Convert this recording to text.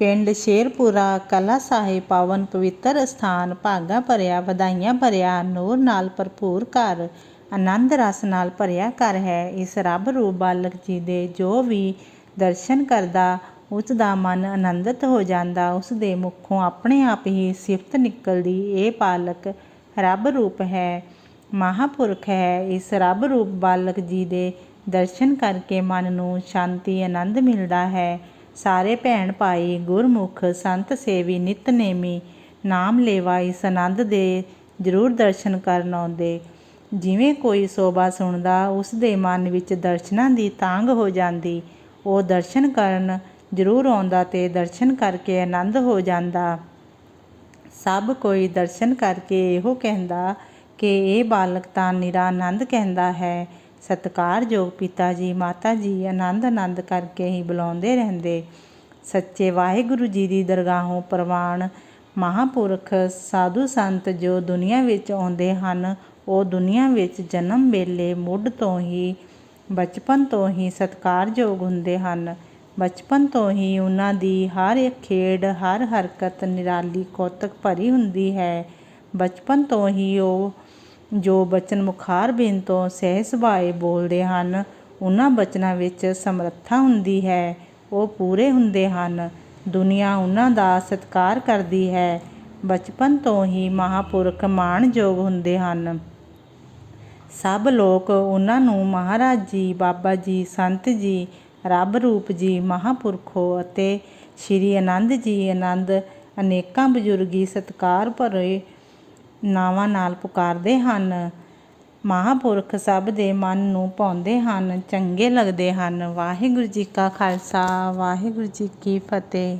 ਪਿੰਡ ਸ਼ੇਰਪੁਰਾ ਕਲਾ ਸਾਹਿਬ ਪਾਵਨ ਪਵਿੱਤਰ ਅਸਥਾਨ ਭਾਗਾ ਭਰਿਆ, ਵਧਾਈਆਂ ਭਰਿਆ, ਨੂਰ ਨਾਲ ਭਰਪੂਰ ਘਰ, ਆਨੰਦ ਰਸ ਨਾਲ ਭਰਿਆ ਘਰ ਹੈ। ਇਸ ਰੱਬ ਰੂਪ ਬਾਲਕ ਜੀ ਦੇ ਜੋ ਵੀ ਦਰਸ਼ਨ ਕਰਦਾ, ਉਸ ਦਾ ਮਨ ਆਨੰਦਿਤ ਹੋ ਜਾਂਦਾ। ਉਸ ਦੇ ਮੁਖੋਂ ਆਪਣੇ ਆਪ ਹੀ ਸਿਫਤ ਨਿਕਲਦੀ, ਇਹ ਪਾਲਕ ਰੱਬ ਰੂਪ ਹੈ, ਮਹਾਪੁਰਖ ਹੈ। ਇਸ ਰੱਬ ਰੂਪ ਬਾਲਕ ਜੀ ਦੇ ਦਰਸ਼ਨ ਕਰਕੇ ਮਨ ਨੂੰ ਸ਼ਾਂਤੀ, ਆਨੰਦ ਮਿਲਦਾ ਹੈ। ਸਾਰੇ ਭੈਣ ਭਾਈ ਗੁਰਮੁਖ ਸੰਤ ਸੇਵੀ ਨਿਤਨੇਮੀ ਨਾਮ ਲੇਵਾਈ ਸਨੰਦ ਦੇ ਜ਼ਰੂਰ ਦਰਸ਼ਨ ਕਰਨ ਆਉਂਦੇ। ਜਿਵੇਂ ਕੋਈ ਸੋਭਾ ਸੁਣਦਾ, ਉਸ ਦੇ ਮਨ ਵਿੱਚ ਦਰਸ਼ਨਾਂ ਦੀ ਤਾਂਗ ਹੋ ਜਾਂਦੀ। ਉਹ ਦਰਸ਼ਨ ਕਰਨ ਜ਼ਰੂਰ ਆਉਂਦਾ ਤੇ ਦਰਸ਼ਨ ਕਰਕੇ ਆਨੰਦ ਹੋ ਜਾਂਦਾ। ਸਭ ਕੋਈ ਦਰਸ਼ਨ ਕਰਕੇ ਇਹੋ ਕਹਿੰਦਾ ਕਿ ਇਹ ਬਾਲਕ ਤਾਂ ਨਿਰਾਨੰਦ ਕਹਿੰਦਾ ਹੈ। ਸਤਿਕਾਰਯੋਗ ਪਿਤਾ ਜੀ, ਮਾਤਾ ਜੀ ਆਨੰਦ ਆਨੰਦ ਕਰਕੇ ਹੀ ਬੁਲਾਉਂਦੇ ਰਹਿੰਦੇ। ਸੱਚੇ ਵਾਹਿਗੁਰੂ ਜੀ ਦੀ ਦਰਗਾਹੋਂ ਪ੍ਰਵਾਨ ਮਹਾਪੁਰਖ ਸਾਧੂ ਸੰਤ ਜੋ ਦੁਨੀਆ ਵਿੱਚ ਆਉਂਦੇ ਹਨ, ਉਹ ਦੁਨੀਆ ਵਿੱਚ ਜਨਮ ਵੇਲੇ ਮੁੱਢ ਤੋਂ ਹੀ, ਬਚਪਨ ਤੋਂ ਹੀ ਸਤਿਕਾਰਯੋਗ ਹੁੰਦੇ ਹਨ। ਬਚਪਨ ਤੋਂ ਹੀ ਉਹਨਾਂ ਦੀ ਹਰ ਇੱਕ ਖੇਡ, ਹਰ ਹਰਕਤ, ਨਿਰਾਲੀ ਕੌਤਕ ਭਰੀ ਹੁੰਦੀ ਹੈ। ਬਚਪਨ ਤੋਂ ਹੀ ਉਹ ਜੋ ਬਚਨ ਮੁਖਾਰ ਬਿਨ ਤੋਂ ਸਹਿ ਸੁਭਾਏ ਬੋਲਦੇ ਹਨ, ਉਹਨਾਂ ਬਚਨਾਂ ਵਿੱਚ ਸਮਰੱਥਾ ਹੁੰਦੀ ਹੈ। ਉਹ ਪੂਰੇ ਹੁੰਦੇ ਹਨ। ਦੁਨੀਆ ਉਹਨਾਂ ਦਾ ਸਤਿਕਾਰ ਕਰਦੀ ਹੈ। ਬਚਪਨ ਤੋਂ ਹੀ ਮਹਾਪੁਰਖ ਮਾਣਯੋਗ ਹੁੰਦੇ ਹਨ। ਸਭ ਲੋਕ ਉਹਨਾਂ ਨੂੰ ਮਹਾਰਾਜ ਜੀ, ਬਾਬਾ ਜੀ, ਸੰਤ ਜੀ, ਰੱਬ ਰੂਪ ਜੀ, ਮਹਾਪੁਰਖੋ ਅਤੇ ਸ਼੍ਰੀ ਆਨੰਦ ਜੀ ਆਨੰਦ ਅਨੇਕਾਂ ਬਜ਼ੁਰਗੀ ਸਤਕਾਰ ਭਰੇ ਨਾਵਾਂ ਨਾਲ ਪੁਕਾਰਦੇ ਹਨ। ਮਹਾਂਪੁਰਖ ਸਭ ਦੇ ਮਨ ਨੂੰ ਭਾਉਂਦੇ ਹਨ, ਚੰਗੇ ਲੱਗਦੇ ਹਨ। ਵਾਹਿਗੁਰੂ ਜੀ ਕਾ ਖਾਲਸਾ, ਵਾਹਿਗੁਰੂ ਜੀ ਕੀ ਫਤਿਹ।